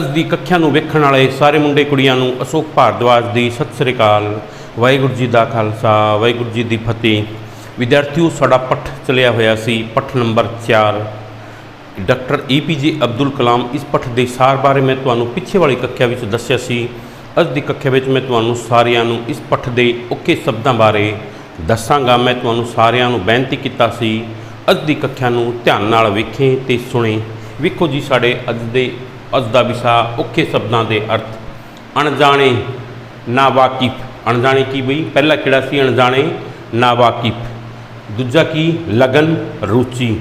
ਅੱਜ ਦੀ ਕੱਖਿਆ ਨੂੰ ਵੇਖਣ ਵਾਲੇ ਸਾਰੇ ਮੁੰਡੇ ਕੁੜੀਆਂ ਨੂੰ ਅਸ਼ੋਕ ਭਾਰਦਵਾਜ ਦੀ ਸਤਿ ਸ੍ਰੀ ਅਕਾਲ, ਵਾਹਿਗੁਰੂ ਜੀ ਦਾ ਖਾਲਸਾ, ਵਾਹਿਗੁਰੂ ਜੀ ਦੀ ਫਤਿਹ। ਵਿਦਿਆਰਥੀਓ, ਸਾਡਾ ਪੱਠ ਚਲਿਆ ਹੋਇਆ ਸੀ ਪੱਠ number 4 doctor APJ Abdul Kalam ਇਸ ਪੱਠ ਦੇ ਸਾਰ ਬਾਰੇ ਮੈਂ ਤੁਹਾਨੂੰ ਪਿੱਛੇ ਵਾਲੀ ਕੱਖਿਆ ਵਿੱਚ ਦੱਸਿਆ ਸੀ। ਅੱਜ ਦੀ ਕੱਖਿਆ ਵਿੱਚ ਮੈਂ ਤੁਹਾਨੂੰ ਸਾਰਿਆਂ ਨੂੰ ਇਸ ਪੱਠ ਦੇ ਔਖੇ ਸ਼ਬਦਾਂ ਬਾਰੇ ਦੱਸਾਂਗਾ। ਮੈਂ ਤੁਹਾਨੂੰ ਸਾਰਿਆਂ ਨੂੰ ਬੇਨਤੀ ਕੀਤਾ ਸੀ, ਅੱਜ ਦੀ ਕੱਖਿਆ ਨੂੰ ਧਿਆਨ ਨਾਲ ਵੇਖੇ ਤੇ ਸੁਣੇ। ਵੇਖੋ ਜੀ ਸਾਡੇ ਅੱਜ ਦੇ ਅੱਜ ਦਾ ਵਿਸ਼ਾ ਔਖੇ ਸ਼ਬਦਾਂ ਦੇ ਅਰਥ। ਅਣਜਾਣੇ ਨਾ ਵਾਕਿਫ ਅਣਜਾਣੇ ਕੀ ਬਈ? ਪਹਿਲਾ ਕਿਹੜਾ ਸੀ? ਅਣਜਾਣੇ ਨਾ ਵਾਕਿਫ ਦੂਜਾ ਕੀ? ਲਗਨ ਰੁਚੀ।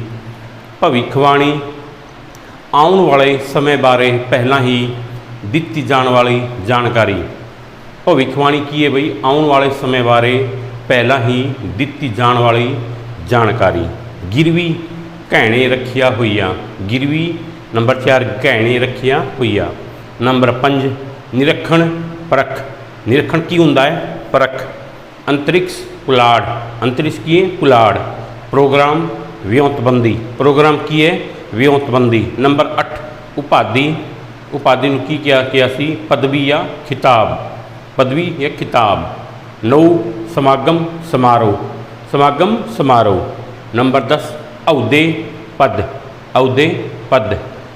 ਭਵਿੱਖਬਾਣੀ। ਆਉਣ ਵਾਲੇ ਸਮੇਂ ਬਾਰੇ ਪਹਿਲਾਂ ਹੀ ਦਿੱਤੀ ਜਾਣ ਵਾਲੀ ਜਾਣਕਾਰੀ। ਭਵਿੱਖਬਾਣੀ ਕੀ ਹੈ ਬਈ? ਆਉਣ ਵਾਲੇ ਸਮੇਂ ਬਾਰੇ ਪਹਿਲਾਂ ਹੀ ਦਿੱਤੀ ਜਾਣ ਵਾਲੀ ਜਾਣਕਾਰੀ। ਗਿਰਵੀ ਘੈਣੇ ਰੱਖਿਆ ਹੋਈਆਂ। ਗਿਰਵੀ ਨੰਬਰ 4 ਘੈਣੇ ਰੱਖਿਆ ਹੋਈਆ ਨੰਬਰ 5 ਨਿਰਖਣ ਪਰਖ ਨਿਰਖਣ ਕੀ ਹੁੰਦਾ ਹੈ ਪਰਖ ਅੰਤਰਿਕਸ਼ ਪੁਲਾੜ ਅੰਤਰਿਕਸ਼ ਕੀ ਹੈ ਪੁਲਾੜ ਪ੍ਰੋਗਰਾਮ ਵਿਉਂਤਬੰਦੀ ਪ੍ਰੋਗਰਾਮ ਕੀ ਹੈ ਵਿਉਂਤਬੰਦੀ ਨੰਬਰ 8 ਉਪਾਧੀ ਉਪਾਧੀ ਨੂੰ ਕੀ ਕਿਹਾ ਕਿਹਾ ਸੀ ਪਦਵੀ ਜਾਂ ਖਿਤਾਬ ਪਦਵੀ ਜਾਂ ਖਿਤਾਬ ਨੌ ਸਮਾਗਮ ਸਮਾਰੋਹ ਸਮਾਗਮ ਸਮਾਰੋਹ ਨੰਬਰ 10 ਅਹੁਦੇ ਪਦ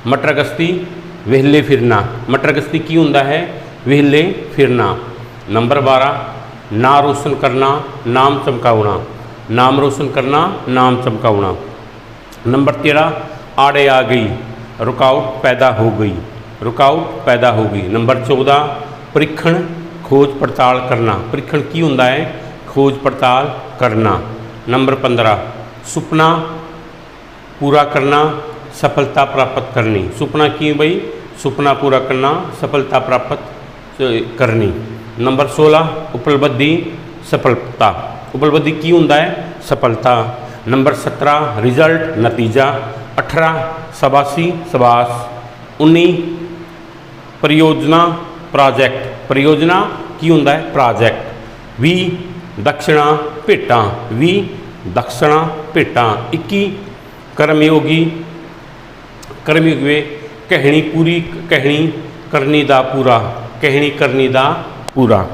ਮਟਰ ਪਦ ਵਿਹਲੇ ਫਿਰਨਾ ਮਟਰਗਸਤੀ ਕੀ ਹੁੰਦਾ ਹੈ ਵਿਹਲੇ ਫਿਰਨਾ ਨੰਬਰ 12 ਨਾਂ ਰੋਸ਼ਨ ਕਰਨਾ ਨਾਮ ਚਮਕਾਉਣਾ ਨਾਮ ਰੋਸ਼ਨ ਕਰਨਾ ਨਾਮ ਚਮਕਾਉਣਾ ਨੰਬਰ 13 ਆੜੇ ਆ ਗਈ ਰੁਕਾਵਟ ਪੈਦਾ ਹੋ ਗਈ ਰੁਕਾਵਟ ਪੈਦਾ ਹੋ ਗਈ ਨੰਬਰ 14 ਪਰੀਖਣ ਖੋਜ ਪੜਤਾਲ ਕਰਨਾ ਪਰੀਖਣ ਕੀ ਹੁੰਦਾ ਹੈ ਖੋਜ ਪੜਤਾਲ ਕਰਨਾ ਨੰਬਰ 15 ਸੁਪਨਾ ਪੂਰਾ ਕਰਨਾ ਸਫਲਤਾ ਪ੍ਰਾਪਤ ਕਰਨੀ ਸੁਪਨਾ ਕੀ ਹੈ ਬਈ ਸੁਪਨਾ ਪੂਰਾ ਕਰਨਾ ਸਫਲਤਾ ਪ੍ਰਾਪਤ ਅ, ਕਰਨੀ ਨੰਬਰ 16 ਉਪਲਬਧੀ ਸਫਲਤਾ ਉਪਲਬਧੀ ਕੀ ਹੁੰਦਾ ਹੈ ਸਫਲਤਾ ਨੰਬਰ 17 ਰਿਜ਼ਲਟ ਨਤੀਜਾ 18 ਸਬਾਸੀ ਸਬਾਸ 19 ਪਰਿਯੋਜਨਾ ਪ੍ਰੋਜੈਕਟ ਪਰਿਯੋਜਨਾ ਕੀ ਹੁੰਦਾ ਹੈ ਪ੍ਰੋਜੈਕਟ 20 ਦਕਸ਼ਣਾ ਭੇਟਾਂ 20 ਦਕਸ਼ਣਾ ਭੇਟਾਂ 21 ਕਰਮਯੋਗੀ ਕਰਮਯੋਗੀ ਵੇ ਕਹਿਣੀ ਪੂਰੀ, ਕਹਿਣੀ ਕਰਨੀ ਦਾ ਪੂਰਾ, ਕਹਿਣੀ ਕਰਨੀ ਦਾ ਪੂਰਾ।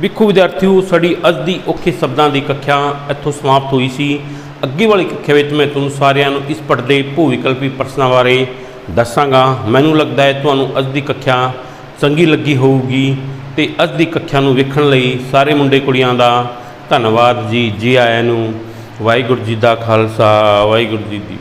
ਵੇਖੋ ਵਿਦਿਆਰਥੀਓ, ਸਾਡੀ ਅੱਜ ਦੀ ਔਖੇ ਸ਼ਬਦਾਂ ਦੀ ਕੱਖਿਆ ਇੱਥੋਂ ਸਮਾਪਤ ਹੋਈ ਸੀ। ਅੱਗੇ ਵਾਲੀ ਕੱਖਿਆ ਵਿੱਚ ਮੈਂ ਤੁਹਾਨੂੰ ਸਾਰਿਆਂ ਨੂੰ ਇਸ ਪੜ੍ਹਦੇ ਭੂ ਵਿਕਲਪੀ ਪ੍ਰਸ਼ਨਾਂ ਬਾਰੇ ਦੱਸਾਂਗਾ। ਮੈਨੂੰ ਲੱਗਦਾ ਹੈ ਤੁਹਾਨੂੰ ਅੱਜ ਦੀ ਕੱਖਿਆ ਚੰਗੀ ਲੱਗੀ ਹੋਊਗੀ ਤੇ ਅੱਜ ਦੀ ਕੱਖਿਆ ਨੂੰ ਵੇਖਣ ਲਈ ਸਾਰੇ ਮੁੰਡੇ ਕੁੜੀਆਂ ਦਾ ਧੰਨਵਾਦ ਜੀ ਜੀ ਆਇਆਂ ਨੂੰ। ਵਾਹਿਗੁਰੂ ਜੀ ਦਾ ਖਾਲਸਾ, ਵਾਹਿਗੁਰੂ ਜੀ ਦੀ